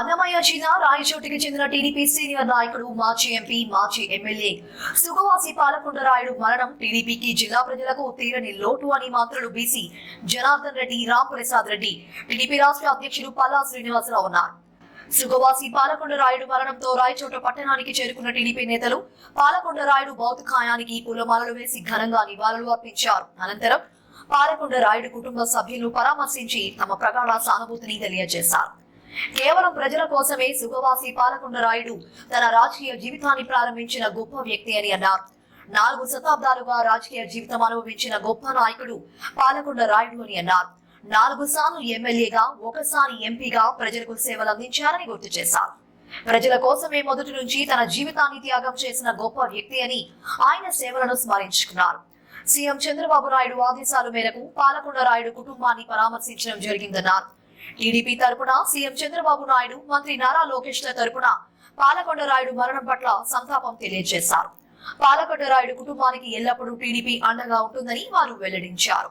అన్నమయ్య జిల్లా రాయచోటికి చెందిన TDP senior నాయకుడు మాజీ ఎంపీ మాజీ ఎమ్మెల్యే సుగవాసి పాలకుండరాయుడు మరణం టీడీపీకి జిల్లా ప్రజలకు తీరని లోటు అని మంత్రులు బీసీ జనార్దన్ రెడ్డి రామ్ ప్రసాద్ రెడ్డి టీడీపీ రాష్ట్ర అధ్యక్షుడు పల్లా శ్రీనివాసరావు ఉన్నారు సుగవాసి పాలకొండరాయుడు మరణంతో రాయచోట పట్టణానికి చేరుకున్న టీడీపీ నేతలు పాలకొండరాయుడు భౌతికాయానికి పూలమాలలు వేసి ఘనంగా నివాళులు అర్పించారు. అనంతరం పాలకొండరాయుడు కుటుంబ సభ్యులు పరామర్శించి తమ ప్రగాఢ సానుభూతిని తెలియజేశారు. కేవలం ప్రజల కోసమే సుఖవాసి పాలకొండ రాయుడు తన రాజకీయ జీవితాన్ని ప్రారంభించిన గొప్ప వ్యక్తి అని అన్నారు. నాలుగు శతాబ్దాలుగా రాజకీయ జీవితం అనుభవించిన గొప్ప నాయకుడు పాలకొండ రాయుడు అని అన్నారు. నాలుగు సార్లు ఎమ్మెల్యేగా ఒకసారి ఎంపీగా ప్రజలకు సేవలు అందించారని గుర్తు చేశారు. ప్రజల కోసమే మొదటి నుంచి తన జీవితాన్ని త్యాగం చేసిన గొప్ప వ్యక్తి అని ఆయన సేవలను స్మరించుకున్నారు. సీఎం చంద్రబాబు నాయుడు ఆదేశాల మేరకు పాలకొండ రాయుడు కుటుంబాన్ని పరామర్శించడం జరిగిందన్నారు. టీడీపీ తరపున సీఎం చంద్రబాబు నాయుడు మంత్రి నారా లోకేష్ ల తరపున పాలకొండ రాయుడు మరణం పట్ల సంతాపం తెలియజేశారు. పాలకొండ రాయుడు కుటుంబానికి ఎల్లప్పుడూ టీడీపీ అండగా ఉంటుందని వారు వెల్లడించారు.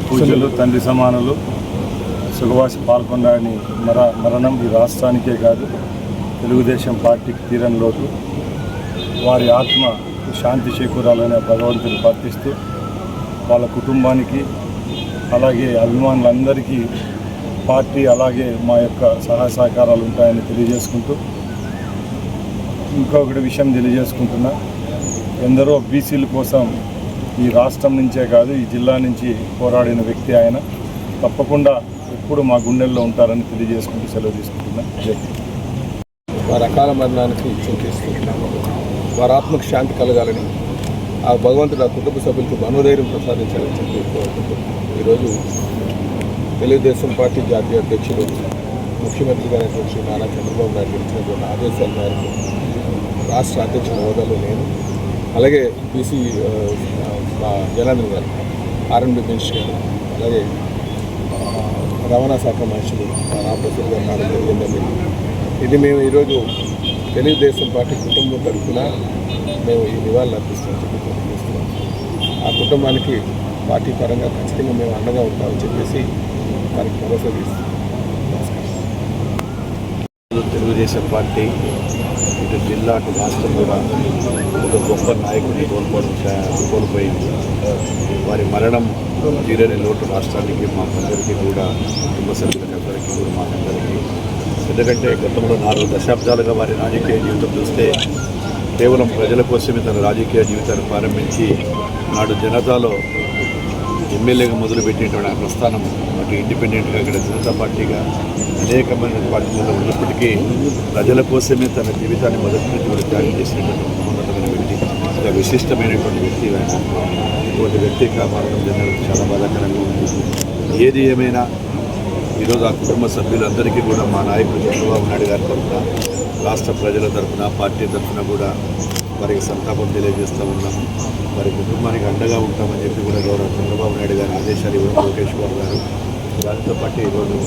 పూజలు తండ్రి సమానులు సుఖవాసి పాల్గొండాని మర మరణం ఈ రాష్ట్రానికే కాదు తెలుగుదేశం పార్టీకి తీరని వారి ఆత్మ శాంతి చేకూరాలని భగవంతుని ప్రార్థిస్తూ వాళ్ళ కుటుంబానికి అలాగే అభిమానులందరికీ పార్టీ అలాగే మా యొక్క సహాయ సహకారాలు ఉంటాయని తెలియజేసుకుంటూ ఇంకొకటి విషయం తెలియజేసుకుంటున్నా. ఎందరో బీసీల కోసం ఈ రాష్ట్రం నుంచే కాదు ఈ జిల్లా నుంచి పోరాడిన వ్యక్తి ఆయన. తప్పకుండా ఎప్పుడు మా గుండెల్లో ఉంటారని తెలియజేసుకుంటూ సెలవు తీసుకుంటున్నా. వారి అకాల మరణానికి చింతిస్తున్నాము వారి ఆత్మకు శాంతి కలగాలని ఆ భగవంతుడు ఆ కుటుంబ సభ్యులకు మనోధైర్యం ప్రసాదించాలని చెప్పి ఈరోజు తెలుగుదేశం పార్టీ జాతీయ అధ్యక్షులు ముఖ్యమంత్రి గారైనటువంటి శ్రీ నారా చంద్రబాబు నాయుడు ఇచ్చినటువంటి ఆదేశాల మేరకు రాష్ట్ర అధ్యక్షుల హోదాలో నేను అలాగే బీసీ జనార్దన్ గారు ఆర్ఎండి బెంచ్ గారు అలాగే రవాణా శాఖ మనుషులు రామప్రసాద్ గారు రావడం జరిగిందండి. ఇది మేము ఈరోజు తెలుగుదేశం పార్టీ కుటుంబం తరఫున మేము ఈ నివాళులు అర్పిస్తామని చెప్పి తెలియజేస్తున్నాం. ఆ కుటుంబానికి పార్టీ పరంగా ఖచ్చితంగా మేము అండగా ఉంటామని చెప్పేసి దానికి భరోసా ఇస్తున్నాం తెలుగుదేశం పార్టీ ఇటు జిల్లా అటు రాష్ట్రం కూడా ఒక గొప్ప నాయకుడిని కోల్పోవడం కోల్పోయింది. వారి మరణం తీరని లోటు రాష్ట్రానికి మాకందరికీ కూడా కుటుంబ సభ్యులకు అందరికీ కూడా మాకందరికీ ఎందుకంటే గతంలో నాలుగు దశాబ్దాలుగా వారి రాజకీయ జీవితం చూస్తే కేవలం ప్రజల కోసమే తన రాజకీయ జీవితాన్ని ప్రారంభించి నాడు జనతాలో ఎమ్మెల్యేగా మొదలుపెట్టినటువంటి ఆ ప్రస్థానం అటు ఇండిపెండెంట్గా ఇక్కడ జనతా పార్టీగా అనేకమైన పార్టీలలో ఉన్నప్పటికీ ప్రజల కోసమే తన జీవితాన్ని మొదటి నుంచి త్యాగం చేసినటువంటి మహోన్నతమైన వ్యక్తి ఒక విశిష్టమైనటువంటి వ్యక్తి ఆయన. ఇటువంటి వ్యక్తి కాపాడడం జనరల్ చాలా బాధాకరంగా ఉంది. ఏది ఏమైనా ఈరోజు ఆ కుటుంబ సభ్యులందరికీ కూడా మా నాయకుడు చంద్రబాబు నాయుడు గారి తరఫున రాష్ట్ర ప్రజల తరఫున పార్టీ తరఫున కూడా వారికి సంతాపం తెలియజేస్తూ ఉన్నాము వారి కుటుంబానికి అండగా ఉంటామని చెప్పి కూడా గౌరవ చంద్రబాబు నాయుడు గారి ఆదేశాలు ఇవ్వడం లోకేష్ బాబు గారు. దానితో పాటు ఈరోజు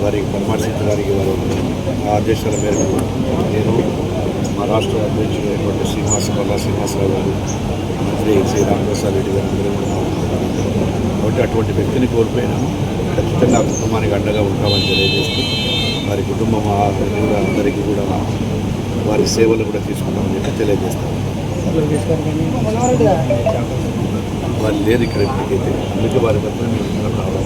వారికి గారికి వారు ఆ ఆదేశాల మేరకు నేను మా రాష్ట్ర అధ్యక్షుడైనటువంటి శ్రీనివాస పల్లా శ్రీనివాసరావు గారు మంత్రి శ్రీ రామప్రసాద్ రెడ్డి గారు అందరూ కూడా కాబట్టి అటువంటి వ్యక్తిని కోల్పోయినాము ఖచ్చితంగా కుటుంబానికి అండగా ఉంటామని తెలియజేస్తూ వారి కుటుంబం అందరికీ కూడా వారి సేవలు కూడా తీసుకుంటామని చెప్పి తెలియజేస్తాము. వాళ్ళు లేరు ఇక్కడ ఇప్పటికైతే. అందుకే వారి మధ్య మేము రావడం